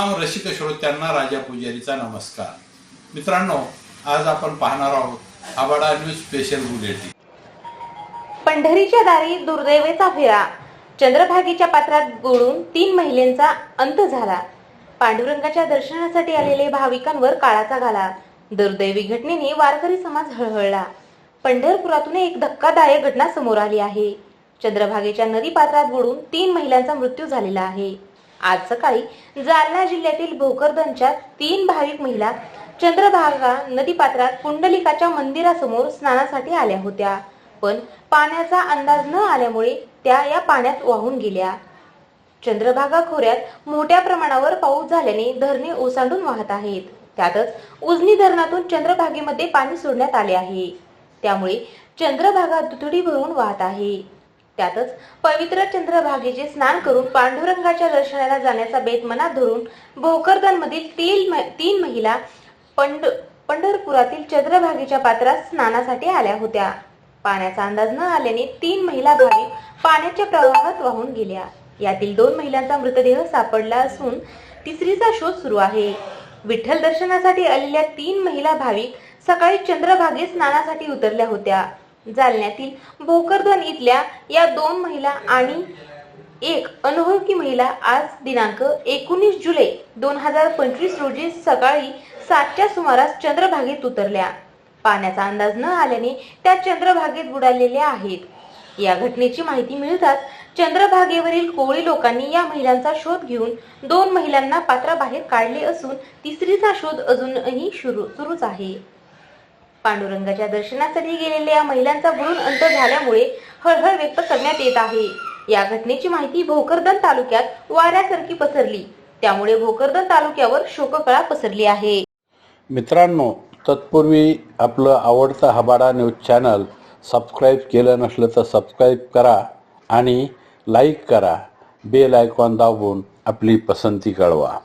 रसिक श्रोत्यांना राजा पुजारीचा नमस्कार. मित्रांनो आज आपण पाहणार आहोत आबाडा न्यूज स्पेशल बुलेटिन. पंढरीच्या दारी दुर्दैवेचा फेरा. चंद्रभागेच्या पात्रात बुडून तीन महिलेंचा अंत झाला. पांडुरंगाच्या दर्शनासाठी आलेले भाविकांवर काळाचा घाला दुर्दैवी घटनेने वारकरी समाज हळहळला. पंढरपुरातून एक धक्कादायक घटना समोर आली आहे. चंद्रभागेच्या नदी पात्रात बुडून तीन महिलांचा मृत्यू झालेला आहे. आज सकाळी जालना जिल्ह्यातील भोकरदनच्या तीन भाविक महिला चंद्रभागा नदीपात्रात पुंडलिकाच्या मंदिरासमोर स्नानासाठी आल्या होत्या. पण पाण्याचा अंदाज न आल्यामुळे त्या या पाण्यात वाहून गेल्या. चंद्रभागा खोऱ्यात मोठ्या प्रमाणावर पाऊस झाल्याने धरणे ओसांडून वाहत आहेत. त्यातच उजनी धरणातून चंद्रभागेमध्ये पाणी सोडण्यात आले आहे. त्यामुळे चंद्रभागा दुथडी भरून वाहत आहे. त्यातच पवित्र चंद्रभागेचे स्नान करून पांडुरंगाच्या दर्शनाला जाण्याचा बेत मनात धरून भोकरदनमधील तीन तीन महिला पंढ पंढरपुरातील चंद्रभागेच्या पात्रात स्नानासाठी आल्या होत्या. पाण्याचा अंदाज न आल्याने तीन महिला भाविक पाण्याच्या प्रवाहात वाहून गेल्या. यातील दोन महिलांचा मृतदेह सापडला असून तिसरीचा शोध सुरू आहे. विठ्ठल दर्शनासाठी आलेल्या तीन महिला भाविक सकाळी चंद्रभागे स्नानासाठी उतरल्या होत्या. जालन्यातील भोकरदन इथल्या या दोन महिला आणि एक अनोळखी महिला आज दिनांक एकोणीस जुलै दोन हजार पंचवीस रोजी सकाळी सातच्या सुमारास चंद्रभागेत उतरल्या. पाण्याचा अंदाज न आल्याने त्या चंद्रभागेत बुडालेल्या आहेत. या घटनेची माहिती मिळताच चंद्रभागेवरील कोळी लोकांनी या महिलांचा शोध घेऊन दोन महिलांना पात्राबाहेर काढले असून तिसरीचा शोध अजूनही सुरू सुरूच आहे. पांडुरंगाच्या दर्शनासाठी गेलेल्या या महिलांचा भरून अंत झाल्यामुळे हळहळ व्यक्त करण्यात येत आहे. या घटनेची माहिती भोकरदन तालुक्यात वाऱ्यासारखी पसरली. त्यामुळे भोकरदन तालुक्यावर शोककळा पसरली आहे. मित्रांनो तत्पूर्वी आपलं आवडतं हबाडा न्यूज चॅनल सबस्क्राईब केलं नसलं तर सबस्क्राईब करा आणि लाईक करा. बेल आयकॉन दाबून आपली पसंती कळवा.